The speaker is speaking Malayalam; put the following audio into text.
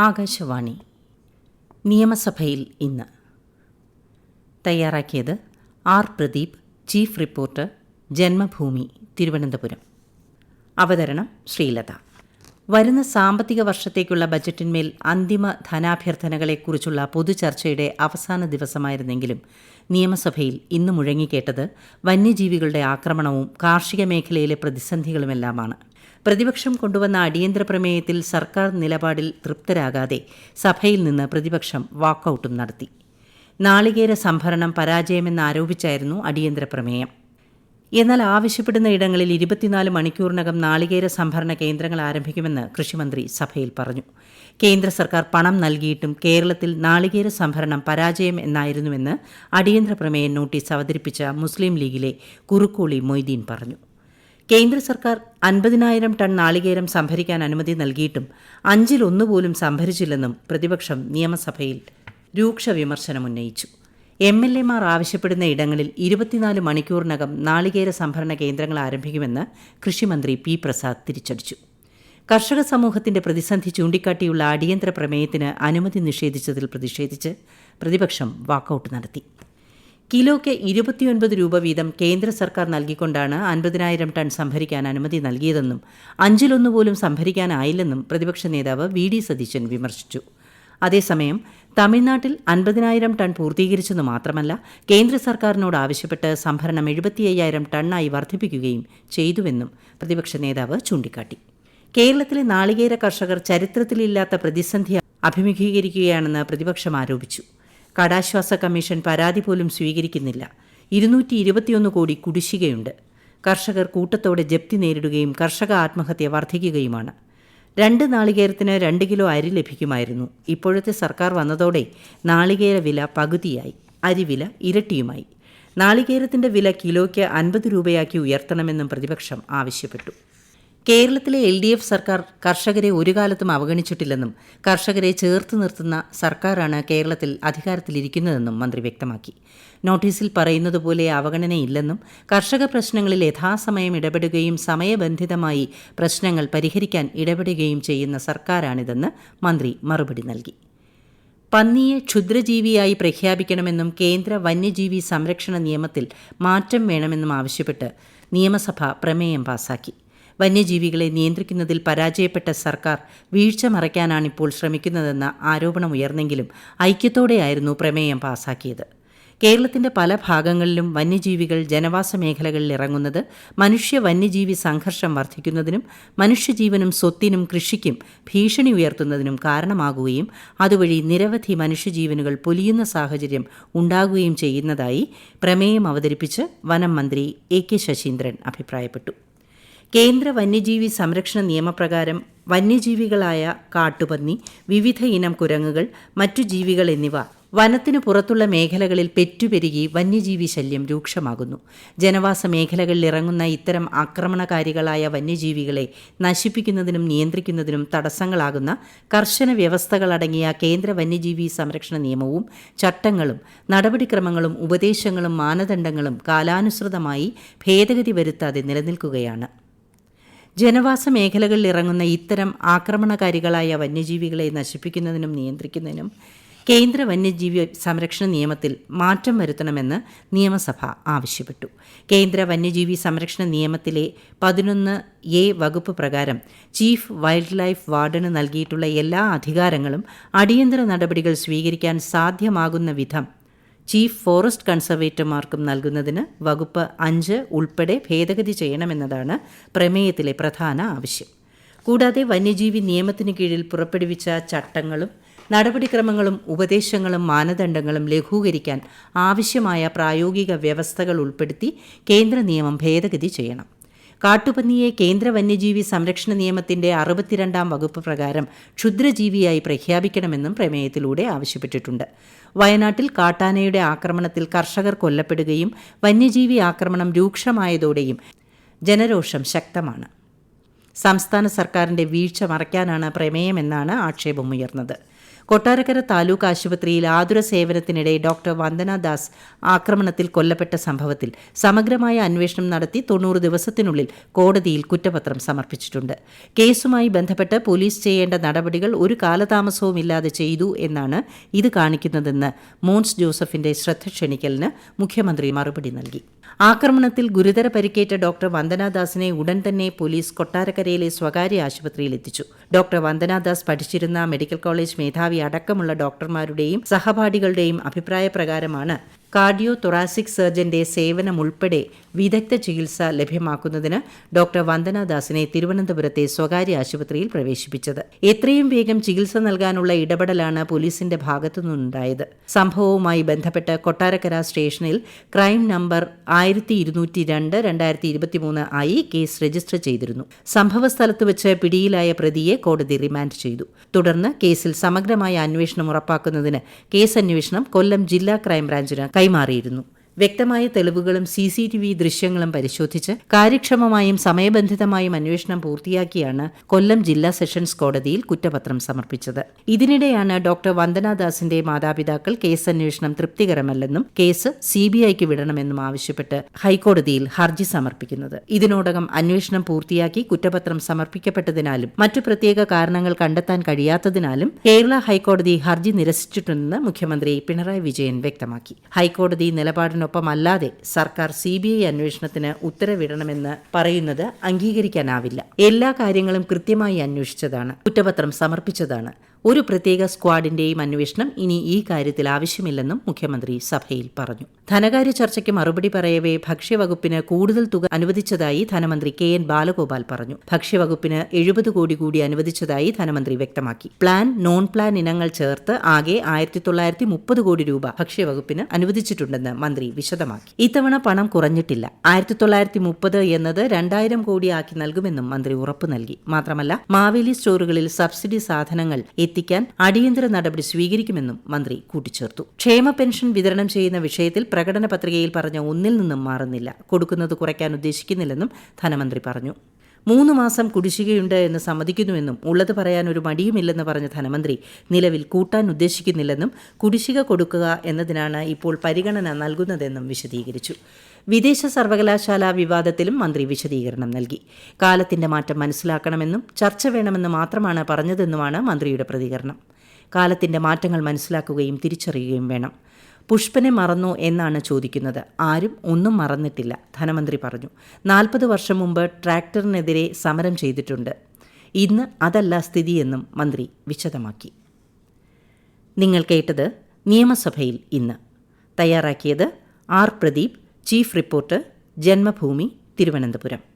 ആകാശവാണി. നിയമസഭയിൽ ഇന്ന്. തയ്യാറാക്കിയത് R. Pradeep chief reporter Janmabhumi Thiruvananthapuram. അവതരണം ശ്രീലത. വരുന്ന സാമ്പത്തിക വർഷത്തേക്കുള്ള ബജറ്റിന്മേൽ അന്തിമ ധനാഭ്യർത്ഥനകളെക്കുറിച്ചുള്ള പൊതുചർച്ചയുടെ അവസാന ദിവസമായിരുന്നെങ്കിലും നിയമസഭയിൽ ഇന്ന് മുഴങ്ങിക്കേട്ടത് വന്യജീവികളുടെ ആക്രമണവും കാർഷിക മേഖലയിലെ പ്രതിസന്ധികളുമെല്ലാമാണ്. പ്രതിപക്ഷം കൊണ്ടുവന്ന അടിയന്തര പ്രമേയത്തിൽ സർക്കാർ നിലപാടിൽ തൃപ്തരാകാതെ സഭയിൽ നിന്ന് പ്രതിപക്ഷം വാക്കൌട്ടും നടത്തി. നാളികേര സംഭരണം പരാജയമെന്നാരോപിച്ചായിരുന്നു അടിയന്തര പ്രമേയം. എന്നാൽ ആവശ്യപ്പെടുന്ന ഇടങ്ങളിൽ ഇരുപത്തിനാല് മണിക്കൂറിനകം നാളികേര സംഭരണ കേന്ദ്രങ്ങൾ ആരംഭിക്കുമെന്ന് കൃഷിമന്ത്രി സഭയിൽ പറഞ്ഞു. കേന്ദ്ര സർക്കാർ പണം നൽകിയിട്ടും കേരളത്തിൽ നാളികേര സംഭരണം പരാജയം എന്നായിരുന്നുവെന്ന് അടിയന്തര പ്രമേയ നോട്ടീസ് അവതരിപ്പിച്ച മുസ്ലിം ലീഗിലെ കുറുക്കോളി മൊയ്തീൻ പറഞ്ഞു. കേന്ദ്ര സർക്കാർ അൻപതിനായിരം ടൺ നാളികേരം സംഭരിക്കാൻ അനുമതി നൽകിയിട്ടും അഞ്ചിലൊന്നുപോലും സംഭരിച്ചില്ലെന്നും പ്രതിപക്ഷം നിയമസഭയിൽ രൂക്ഷ വിമർശനമുന്നയിച്ചു എം എൽ എമാർ ആവശ്യപ്പെടുന്ന ഇടങ്ങളിൽ ഇരുപത്തിനാല് മണിക്കൂറിനകം നാളികേര സംഭരണ കേന്ദ്രങ്ങൾ ആരംഭിക്കുമെന്ന് കൃഷിമന്ത്രി പി പ്രസാദ് തിരിച്ചടിച്ചു. കർഷക സമൂഹത്തിന്റെ പ്രതിസന്ധി ചൂണ്ടിക്കാട്ടിയുള്ള അടിയന്തര പ്രമേയത്തിന് അനുമതി നിഷേധിച്ചതിൽ പ്രതിഷേധിച്ച് പ്രതിപക്ഷം വാക്കൌട്ട് നടത്തി. കിലോയ്ക്ക് ഇരുപത്തിയൊൻപത് രൂപ വീതം കേന്ദ്ര സർക്കാർ നൽകിക്കൊണ്ടാണ് അൻപതിനായിരം ടൺ സംഭരിക്കാൻ അനുമതി നൽകിയതെന്നും അഞ്ചിലൊന്നു പോലും സംഭരിക്കാനായില്ലെന്നും പ്രതിപക്ഷ നേതാവ് വി ഡി സതീശൻ വിമർശിച്ചു. അതേസമയം തമിഴ്നാട്ടിൽ അൻപതിനായിരം ടൺ പൂർത്തീകരിച്ചെന്ന് മാത്രമല്ല കേന്ദ്ര സർക്കാരിനോട് ആവശ്യപ്പെട്ട് സംഭരണം എഴുപത്തി അയ്യായിരം ടണ്ണായി വർദ്ധിപ്പിക്കുകയും ചെയ്തുവെന്നും പ്രതിപക്ഷ നേതാവ് ചൂണ്ടിക്കാട്ടി. കേരളത്തിലെ നാളികേര കർഷകർ ചരിത്രത്തിലില്ലാത്ത പ്രതിസന്ധി അഭിമുഖീകരിക്കുകയാണെന്ന് പ്രതിപക്ഷം ആരോപിച്ചു. കടാശ്വാസ കമ്മീഷൻ പരാതി പോലും സ്വീകരിക്കുന്നില്ല. ഇരുന്നൂറ്റി ഇരുപത്തിയൊന്ന് കോടി കുടിശ്ശികയുണ്ട്. കർഷകർ കൂട്ടത്തോടെ ജപ്തി നേരിടുകയും കർഷക ആത്മഹത്യ വർദ്ധിക്കുകയുമാണ് രണ്ട് നാളികേരത്തിന് രണ്ട് കിലോ അരി ലഭിക്കുമായിരുന്നു. ഇപ്പോഴത്തെ സർക്കാർ വന്നതോടെ നാളികേര വില പകുതിയായി. അരിവില ഇരട്ടിയുമായി. നാളികേരത്തിന്റെ വില കിലോയ്ക്ക് അൻപത് രൂപയാക്കി ഉയർത്തണമെന്നും പ്രതിപക്ഷം ആവശ്യപ്പെട്ടു. കേരളത്തിലെ എൽ ഡി എഫ് സർക്കാർ കർഷകരെ ഒരു കാലത്തും അവഗണിച്ചിട്ടില്ലെന്നും കർഷകരെ ചേർത്ത് നിർത്തുന്ന സർക്കാരാണ് കേരളത്തിൽ അധികാരത്തിലിരിക്കുന്നതെന്നും മന്ത്രി വ്യക്തമാക്കി. നോട്ടീസിൽ പറയുന്നതുപോലെ അവഗണനയില്ലെന്നും കർഷക പ്രശ്നങ്ങളിൽ യഥാസമയം ഇടപെടുകയും സമയബന്ധിതമായി പ്രശ്നങ്ങൾ പരിഹരിക്കാൻ ഇടപെടുകയും ചെയ്യുന്ന സർക്കാരാണിതെന്ന് മന്ത്രി മറുപടി നൽകി. പന്നിയെ ക്ഷുദ്രജീവിയായി പ്രഖ്യാപിക്കണമെന്നും കേന്ദ്ര വന്യജീവി സംരക്ഷണ നിയമത്തിൽ മാറ്റം വേണമെന്നും ആവശ്യപ്പെട്ട് നിയമസഭ പ്രമേയം പാസാക്കി. വന്യജീവികളെ നിയന്ത്രിക്കുന്നതിൽ പരാജയപ്പെട്ട സർക്കാർ വീഴ്ച മറയ്ക്കാനാണിപ്പോൾ ശ്രമിക്കുന്നതെന്ന ആരോപണമുയർന്നെങ്കിലും ഐക്യത്തോടെയായിരുന്നു പ്രമേയം പാസാക്കിയത്. കേരളത്തിന്റെ പല ഭാഗങ്ങളിലും വന്യജീവികൾ ജനവാസ മേഖലകളിൽ ഇറങ്ങുന്നത് മനുഷ്യ വന്യജീവി സംഘർഷം വർദ്ധിക്കുന്നതിനും മനുഷ്യജീവനും സ്വത്തിനും കൃഷിക്കും ഭീഷണി ഉയർത്തുന്നതിനും കാരണമാകുകയും അതുവഴി നിരവധി മനുഷ്യജീവനുകൾ പൊലിയുന്ന സാഹചര്യം ഉണ്ടാകുകയും ചെയ്യുന്നതായി പ്രമേയം അവതരിപ്പിച്ച് വനം മന്ത്രി എ കെ ശശീന്ദ്രൻ അഭിപ്രായപ്പെട്ടു. കേന്ദ്ര വന്യജീവി സംരക്ഷണ നിയമപ്രകാരം വന്യജീവികളായ കാട്ടുപന്നി വിവിധ ഇനം കുരങ്ങുകൾ മറ്റു ജീവികൾ എന്നിവ വനത്തിനു പുറത്തുള്ള മേഖലകളിൽ പെറ്റുപെരുകി വന്യജീവി ശല്യം രൂക്ഷമാകുന്നു. ജനവാസ മേഖലകളിൽ ഇറങ്ങുന്ന ഇത്തരം ആക്രമണകാരികളായ വന്യജീവികളെ നശിപ്പിക്കുന്നതിനും നിയന്ത്രിക്കുന്നതിനും തടസ്സങ്ങളാകുന്ന കർശന വ്യവസ്ഥകളടങ്ങിയ കേന്ദ്ര വന്യജീവി സംരക്ഷണ നിയമവും ചട്ടങ്ങളും നടപടിക്രമങ്ങളും ഉപദേശങ്ങളും മാനദണ്ഡങ്ങളും കാലാനുസൃതമായി ഭേദഗതി വരുത്താതെ നിലനിൽക്കുകയാണ്. ജനവാസ മേഖലകളിൽ ഇറങ്ങുന്ന ഇത്തരം ആക്രമണകാരികളായ വന്യജീവികളെ നശിപ്പിക്കുന്നതിനും നിയന്ത്രിക്കുന്നതിനും കേന്ദ്ര വന്യജീവി സംരക്ഷണ നിയമത്തിൽ മാറ്റം വരുത്തണമെന്ന് നിയമസഭ ആവശ്യപ്പെട്ടു. കേന്ദ്ര വന്യജീവി സംരക്ഷണ നിയമത്തിലെ പതിനൊന്ന് എ വകുപ്പ് പ്രകാരം ചീഫ് വൈൽഡ് ലൈഫ് വാർഡന് നൽകിയിട്ടുള്ള എല്ലാ അധികാരങ്ങളും അടിയന്തര നടപടികൾ സ്വീകരിക്കാൻ സാധ്യമാകുന്ന വിധം ചീഫ് ഫോറസ്റ്റ് കൺസർവേറ്റർമാർക്കും നൽകുന്നതിന് വകുപ്പ് അഞ്ച് ഉൾപ്പെടെ ഭേദഗതി ചെയ്യണമെന്നതാണ് പ്രമേയത്തിലെ പ്രധാന ആവശ്യം. കൂടാതെ വന്യജീവി നിയമത്തിന് കീഴിൽ പുറപ്പെടുവിച്ച ചട്ടങ്ങളും നടപടിക്രമങ്ങളും ഉപദേശങ്ങളും മാനദണ്ഡങ്ങളും ലഘൂകരിക്കാൻ ആവശ്യമായ പ്രായോഗിക വ്യവസ്ഥകൾ ഉൾപ്പെടുത്തി കേന്ദ്ര നിയമം ഭേദഗതി ചെയ്യണം. കാട്ടുപന്നിയെ കേന്ദ്ര വന്യജീവി സംരക്ഷണ നിയമത്തിന്റെ അറുപത്തിരണ്ടാം വകുപ്പ് പ്രകാരം ക്ഷുദ്രജീവിയായി പ്രഖ്യാപിക്കണമെന്നും പ്രമേയത്തിലൂടെ ആവശ്യപ്പെട്ടിട്ടുണ്ട്. വയനാട്ടിൽ കാട്ടാനയുടെ ആക്രമണത്തിൽ കർഷകർ കൊല്ലപ്പെടുകയും വന്യജീവി ആക്രമണം രൂക്ഷമായതോടെയും ജനരോഷം ശക്തമാണ്. സംസ്ഥാന സർക്കാരിന്റെ വീഴ്ച മറയ്ക്കാനാണ് പ്രമേയമെന്നാണ് ആക്ഷേപമുയർന്നത്. കൊട്ടാരക്കര താലൂക്ക് ആശുപത്രിയിൽ ആതുര സേവനത്തിനിടെ ഡോക്ടർ വന്ദന ദാസ് ആക്രമണത്തിൽ കൊല്ലപ്പെട്ട സംഭവത്തിൽ സമഗ്രമായ അന്വേഷണം നടത്തി തൊണ്ണൂറ് ദിവസത്തിനുള്ളിൽ കോടതിയിൽ കുറ്റപത്രം സമർപ്പിച്ചിട്ടുണ്ട്. കേസുമായി ബന്ധപ്പെട്ട് പോലീസ് ചെയ്യേണ്ട നടപടികൾ ഒരു കാലതാമസവും ഇല്ലാതെ ചെയ്തു എന്നാണ് ഇത് കാണിക്കുന്നതെന്ന് മോൻസ് ജോസഫിന്റെ ശ്രദ്ധ ക്ഷണിക്കലിന് മുഖ്യമന്ത്രി മറുപടി നൽകി. ആക്രമണത്തിൽ ഗുരുതര പരിക്കേറ്റ ഡോക്ടർ വന്ദനാദാസിനെ ഉടൻ തന്നെ പോലീസ് കൊട്ടാരക്കരയിലെ സ്വകാര്യ ആശുപത്രിയിൽ എത്തിച്ചു. ഡോക്ടർ വന്ദനാദാസ് പഠിച്ചിരുന്ന മെഡിക്കൽ കോളേജ് മേധാവി അടക്കമുള്ള ഡോക്ടർമാരുടെയും സഹപാഠികളുടെയും അഭിപ്രായപ്രകാരമാണ് കാർഡിയോ തൊറാസിക് സർജന്റെ സേവനം ഉൾപ്പെടെ വിദഗ്ധ ചികിത്സ ലഭ്യമാക്കുന്നതിന് ഡോക്ടർ വന്ദനാദാസിനെ തിരുവനന്തപുരത്തെ സ്വകാര്യ ആശുപത്രിയിൽ പ്രവേശിപ്പിച്ചത്. എത്രയും വേഗം ചികിത്സ നൽകാനുള്ള ഇടപെടലാണ് പോലീസിന്റെ ഭാഗത്തുനിന്നുണ്ടായത്. സംഭവവുമായി ബന്ധപ്പെട്ട് കൊട്ടാരക്കര സ്റ്റേഷനിൽ ക്രൈം നമ്പർ ആയിരത്തി ഇരുന്നൂറ്റി രണ്ട് രണ്ടായിരത്തി ഇരുപത്തിമൂന്ന് ആയി കേസ് രജിസ്റ്റർ ചെയ്തിരുന്നു. സംഭവസ്ഥലത്ത് വെച്ച് പിടിയിലായ പ്രതിയെ കോടതി റിമാൻഡ് ചെയ്തു. തുടർന്ന് കേസിൽ സമഗ്രമായ അന്വേഷണം ഉറപ്പാക്കുന്നതിന് കേസ് അന്വേഷണം കൊല്ലം ജില്ലാ ക്രൈംബ്രാഞ്ചിന് കൈമാറിയിരുന്നു വ്യക്തമായ തെളിവുകളും സി സി ടി വി ദൃശ്യങ്ങളും പരിശോധിച്ച് കാര്യക്ഷമമായും സമയബന്ധിതമായും അന്വേഷണം പൂർത്തിയാക്കിയാണ് കൊല്ലം ജില്ലാ സെഷൻസ് കോടതിയിൽ കുറ്റപത്രം സമർപ്പിച്ചത്. ഇതിനിടെയാണ് ഡോക്ടർ വന്ദനാദാസിന്റെ മാതാപിതാക്കൾ കേസ് അന്വേഷണം തൃപ്തികരമല്ലെന്നും കേസ് സി ബി ഐക്ക് വിടണമെന്നും ആവശ്യപ്പെട്ട് ഹൈക്കോടതിയിൽ ഹർജി സമർപ്പിക്കുന്നത്. ഇതിനോടകം അന്വേഷണം പൂർത്തിയാക്കി കുറ്റപത്രം സമർപ്പിക്കപ്പെട്ടതിനാലും മറ്റു പ്രത്യേക കാരണങ്ങൾ കണ്ടെത്താൻ കഴിയാത്തതിനാലും കേരള ഹൈക്കോടതി ഹർജി നിരസിച്ചിട്ടുണ്ടെന്ന് മുഖ്യമന്ത്രി പിണറായി വിജയൻ വ്യക്തമാക്കി. ഹൈക്കോടതി നിലപാടിനൊപ്പമല്ലാതെ സർക്കാർ സി ബി ഐ അന്വേഷണത്തിന് ഉത്തരവിടണമെന്ന് പറയുന്നത് അംഗീകരിക്കാനാവില്ല. എല്ലാ കാര്യങ്ങളും കൃത്യമായി അന്വേഷിച്ചതാണ്. കുറ്റപത്രം സമർപ്പിച്ചതാണ്. ഒരു പ്രത്യേക സ്ക്വാഡിന്റെയും അന്വേഷണം ഇനി ഈ കാര്യത്തിൽ ആവശ്യമില്ലെന്നും മുഖ്യമന്ത്രി സഭയിൽ പറഞ്ഞു. ധനകാര്യ ചർച്ചയ്ക്ക് മറുപടി പറയവേ ഭക്ഷ്യവകുപ്പിന് കൂടുതൽ തുക അനുവദിച്ചതായി ധനമന്ത്രി കെ എൻ ബാലഗോപാൽ പറഞ്ഞു. ഭക്ഷ്യവകുപ്പിന് എഴുപത് കോടി കൂടി അനുവദിച്ചതായി ധനമന്ത്രി വ്യക്തമാക്കി. പ്ലാൻ നോൺ പ്ലാൻ ഇനങ്ങൾ ചേർത്ത് ആകെ ആയിരത്തി തൊള്ളായിരത്തി മുപ്പത് കോടി രൂപ ഭക്ഷ്യവകുപ്പിന് അനുവദിച്ചിട്ടുണ്ടെന്ന് മന്ത്രി വിശദമാക്കി. ഇത്തവണ പണം കുറഞ്ഞിട്ടില്ല. ആയിരത്തി തൊള്ളായിരത്തി മുപ്പത് എന്നത് രണ്ടായിരം കോടിയാക്കി നൽകുമെന്നും മന്ത്രി ഉറപ്പു നൽകി. മാത്രമല്ല മാവേലി സ്റ്റോറുകളിൽ സബ്സിഡി സാധനങ്ങൾ എത്തിക്കാൻ അടിയന്തര നടപടി സ്വീകരിക്കുമെന്നും മന്ത്രി കൂട്ടിച്ചേർത്തു. ക്ഷേമ പെൻഷൻ വിതരണം ചെയ്യുന്ന വിഷയത്തിൽ പ്രകടന പത്രികയിൽ പറഞ്ഞ ഒന്നിൽ നിന്നും മാറുന്നില്ല. കൊടുക്കുന്നത് കുറയ്ക്കാൻ ഉദ്ദേശിക്കുന്നില്ലെന്നും ധനമന്ത്രി പറഞ്ഞു. മൂന്ന് മാസം കുടിശ്ശികയുണ്ട് എന്ന് സമ്മതിക്കുന്നുവെന്നും ഉള്ളത് പറയാൻ ഒരു മടിയുമില്ലെന്ന് പറഞ്ഞ ധനമന്ത്രി നിലവിൽ കൂട്ടാൻ ഉദ്ദേശിക്കുന്നില്ലെന്നും കുടിശ്ശിക കൊടുക്കുക എന്നതിനാണ് ഇപ്പോൾ പരിഗണന നൽകുന്നതെന്നും വിശദീകരിച്ചു. വിദേശ സർവകലാശാല വിവാദത്തിലും മന്ത്രി വിശദീകരണം നൽകി. കാലത്തിന്റെ മാറ്റം മനസ്സിലാക്കണമെന്നും ചർച്ച വേണമെന്ന് മാത്രമാണ് പറഞ്ഞതെന്നുമാണ് മന്ത്രിയുടെ പ്രതികരണം. കാലത്തിന്റെ മാറ്റങ്ങൾ മനസ്സിലാക്കുകയും തിരിച്ചറിയുകയും വേണം. പുഷ്പനെ മറന്നു എന്നാണ് ചോദിക്കുന്നത്. ആരും ഒന്നും മറന്നിട്ടില്ല ധനമന്ത്രി പറഞ്ഞു. നാൽപ്പത് വർഷം മുമ്പ് ട്രാക്ടറിനെതിരെ സമരം ചെയ്തിട്ടുണ്ട്. ഇന്ന് അതല്ല സ്ഥിതിയെന്നും മന്ത്രി വിശദമാക്കി. നിങ്ങൾ കേട്ടത് നിയമസഭയിൽ ഇന്ന്. തയ്യാറാക്കിയത് R Pradeep chief reporter Janmabhumi Thiruvananthapuram.